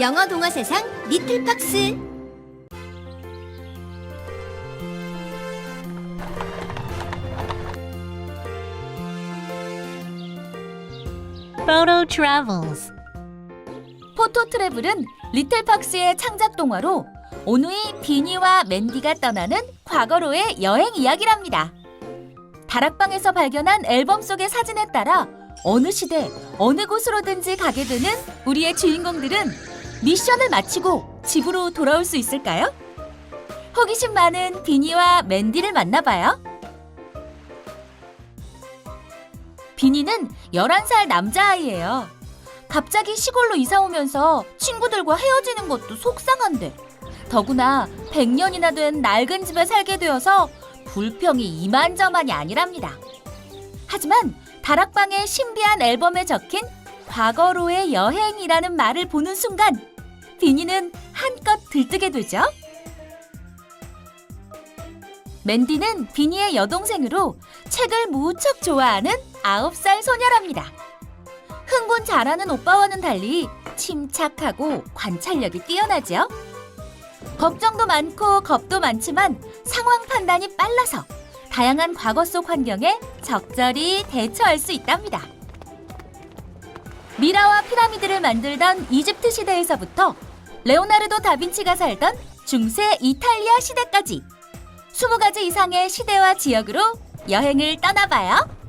영어 동화 세상 리틀 박스 Photo Travels. 포토 트래블은 리틀박스의 창작 동화로 오누이 비니와 맨디가 떠나는 과거로의 여행 이야기랍니다. 다락방에서 발견한 앨범 속의 사진에 따라 어느 시대 어느 곳으로든지 가게 되는 우리의 주인공들은 미션을 마치고 집으로 돌아올 수 있을까요? 호기심 많은 비니와 맨디를 만나봐요. 비니는 11살 남자아이예요. 갑자기 시골로 이사 오면서 친구들과 헤어지는 것도 속상한데 더구나 100년이나 된 낡은 집에 살게 되어서 불평이 이만저만이 아니랍니다. 하지만 다락방의 신비한 앨범에 적힌 과거로의 여행이라는 말을 보는 순간 비니는 한껏 들뜨게 되죠. 맨디는 비니의 여동생으로 책을 무척 좋아하는 9살 소녀랍니다. 흥분 잘하는 오빠와는 달리 침착하고 관찰력이 뛰어나죠. 걱정도 많고 겁도 많지만 상황 판단이 빨라서 다양한 과거 속 환경에 적절히 대처할 수 있답니다. 미라와 피라미드를 만들던 이집트 시대에서부터 레오나르도 다빈치가 살던 중세 이탈리아 시대까지 20가지 이상의 시대와 지역으로 여행을 떠나봐요.